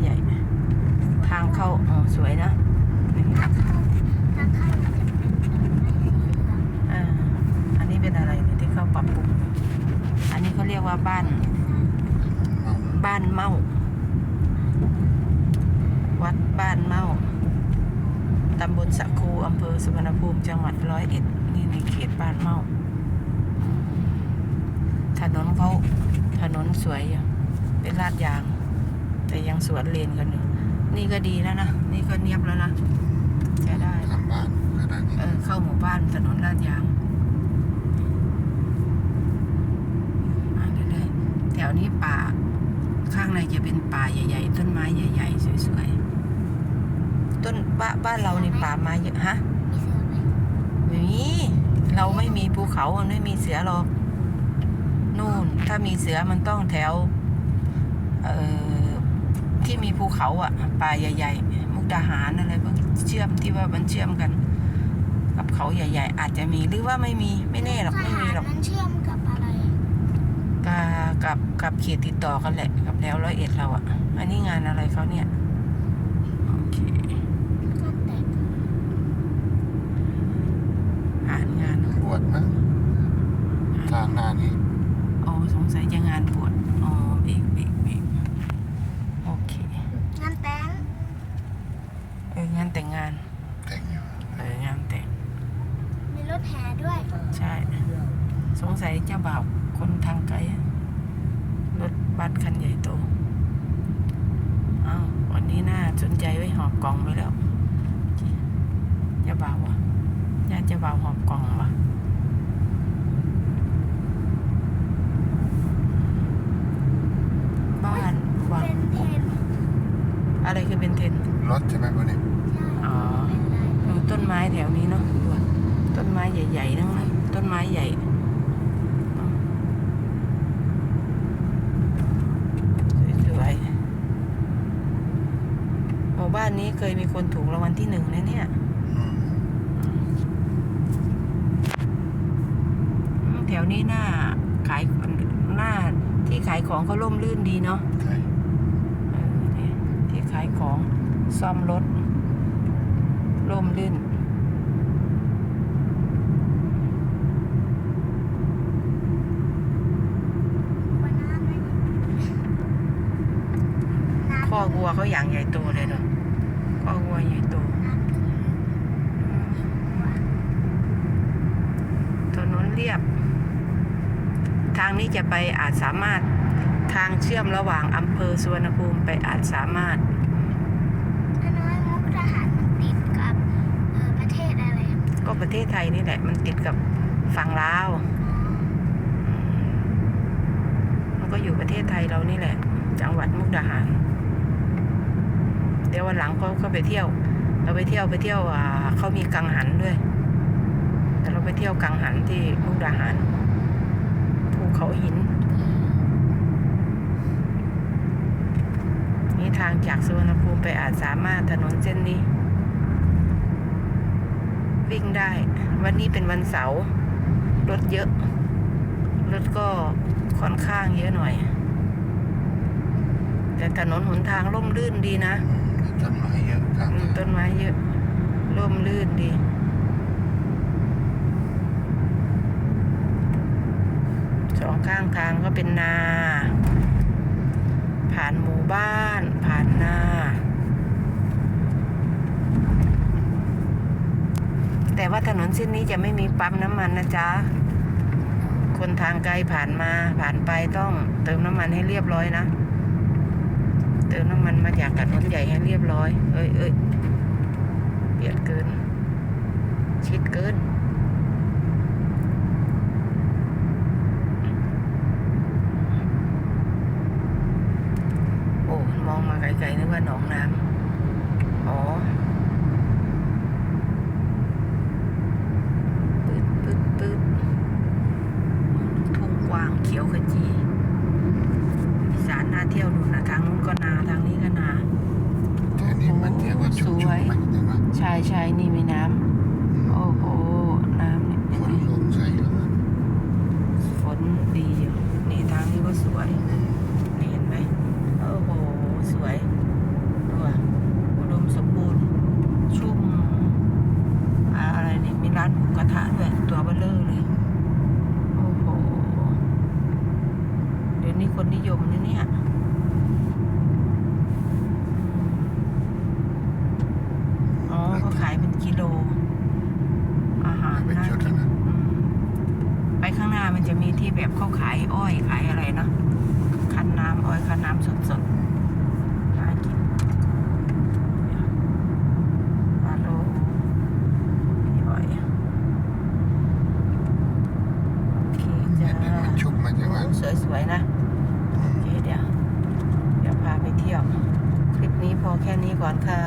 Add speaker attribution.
Speaker 1: ใหญ่ ทางเข้าอ๋อสวยนะ
Speaker 2: อั
Speaker 1: นนี้เป็นอะไรเนี่ยที่เขาปรับปรุง อันนี้เขาเรียกว่าบ้าน บ้านเมา วัดบ้านเมา ตำบลสะคูอำเภอสุวรรณภูมิ จังหวัดร้อยเอ็ด นี่ในเขตบ้านเมา ถนนเขาถนนสวยอยู่เป็นลาดยาง แต่ยังสวนเลนกันอยู่นี่ก็ดีแล้วนะ นี่ก็เนียบแล้วนะใช้ได้
Speaker 3: ทำบ้านขนาดนี้
Speaker 1: เออเข้าหมู่บ้านถนนลาดยางมาเรื่อยๆแถวนี้ป่า ข้างในจะเป็นป่าใหญ่ ๆ ต้นไม้ใหญ่ ๆ สวยๆ ต้นบ้าบ้านเรานี่ป่าไม้เยอะฮะ
Speaker 2: มีเสือไหม
Speaker 1: ไม่มีเราไม่มีภูเขามันไม่มีเสือหรอก นู่น ถ้ามีเสือมันต้องแถว เอ่อ ที่มีภูเขาอะป่าใหญ่ ๆ มุกดาหารอะไรพวกเชื่อมที่ว่ามันเชื่อมกัน กับเขาใหญ่ ๆ อาจจะมีหรือว่าไม่มีไม่แน่หรอกไม่มีหรอก
Speaker 2: มันเชื่อมกับอะไร
Speaker 1: กับกับกับเขตติดต่อกันแหละกับแถวร้อยเอ็ดเราอะ อันนี้งานอะไรเขาเนี่ยโอเค
Speaker 2: ก็แตก
Speaker 1: อ่านงาน
Speaker 3: บวชมั้งทางหน้านี้
Speaker 1: อ๋อสงสัยจะงานบวชอ๋อเบรกเบรกเบรก โอเค
Speaker 2: งานแต่ง
Speaker 1: เอองานแต่งงาน
Speaker 3: แต่งอยู่
Speaker 1: เอองานแต่ง
Speaker 2: มีรถแห่ด้วย
Speaker 1: ใช่ สงสัยเจ้าบ่าวคนทางไกลอะรถบัสคันใหญ่โตอ้าววันนี้น่าสนใจไว้หอบกล่องไว้แล้วเจ้าบ่าววะญาติเจ้าบ่าวหอบกล่องวะบ้านวัง
Speaker 2: เป็นเพน
Speaker 1: อะไรคือเป็นเทน
Speaker 3: รถใช่ไหมพวกนี้
Speaker 2: ใช่
Speaker 1: อ๋อ
Speaker 2: เป็นลาย
Speaker 1: ดูต้นไม้แถวนี้เนาะดูอะต้นไม้ใหญ่ๆทั้งนั้นต้นไม้ใหญ่สวยๆหมู่บ้านนี้เคยมีคนถูกรางวัลที่หนึ่งนะเนี่ย
Speaker 3: อืม
Speaker 1: อืมแถวนี้หน้าขายหน้าที่ขายของเขาร่มรื่นดีเนาะ
Speaker 3: ใช่
Speaker 1: เออเนี่ยที่ ขายของซ่อมรถร่มรื่น ข้อวัวเขาอย่างใหญ่โตเลยเนาะข้อวัวใหญ่โตถนนเรียบ ทางนี้จะไปอาจสามารถทางเชื่อมระหว่างอำเภอสุวรรณภูมิไปอาจสามารถ
Speaker 2: อันน้อยมุกทหารมันติดกับเออประเทศอะไร
Speaker 1: ก็ประเทศไทยนี่แหละ มันติดกับฝั่งลาว มันก็อยู่ประเทศไทยเรานี่แหละ จังหวัดมุกดาหาร เดี๋ยววันหลังเขาก็ไปเที่ยว เราไปเที่ยวไปเที่ยวอ่าเขามีกังหันด้วยแต่เราไปเที่ยวกังหันที่มุกดาหารภูเขาหิน นี่ทางจากสุวรรณภูมิไปอาจสามารถถนนเส้นนี้ วิ่งได้ วันนี้เป็นวันเสาร์รถเยอะ รถก็ค่อนข้างเยอะหน่อย แต่ถนนหนทางร่มรื่นดีนะ
Speaker 3: อืมต้นไม้เยอะทาง
Speaker 1: อืมต้นไม้เยอะร่มรื่นดีสองข้างทางก็เป็นนา ผ่านหมู่บ้าน ผ่านนา แต่ว่าถนนเส้นนี้จะไม่มีปั๊มน้ำมันนะจ๊ะ คนทางไกลผ่านมาผ่านไปต้องเติมน้ำมันให้เรียบร้อยนะ เติมน้ำมันมาจากถนนใหญ่ให้เรียบร้อย เอ้ยเอ้ยเบียดเกิน ชิดเกินโอ้มองมาไกลๆนึกว่าหนองน้ำ อย
Speaker 3: ไม่นิใช่
Speaker 1: ใช่นี่มีน้ำโอ้โหน้ำนี่
Speaker 3: ฝนลงใส่หล้ว
Speaker 1: ฝนดีอยู่นี่ทางนี้ก็สวยเห็นไหมโอ้โหสวยดูอะอุดมสมบูรณ์ชุ่มอะไรนี่มีร้านหมูกระทะด้วยตัว
Speaker 3: เบล
Speaker 1: เล
Speaker 3: อร์
Speaker 1: เล
Speaker 3: ยโอ้
Speaker 1: โหเดี๋ยวนี้คนนิยม แบบเขาขายอ้อยขายอะไรเนาะคันน้ำอ้อยคันน้ำสดๆน่ากินฮัลโหลมีอ้อยโอเคจ้า
Speaker 3: เห็นมันชุบมาจากว่า
Speaker 1: โอ้สวยๆนะโอเคเดี๋ยว เดี๋ยวพาไปเที่ยว คลิปนี้พอแค่นี้ก่อนค่ะ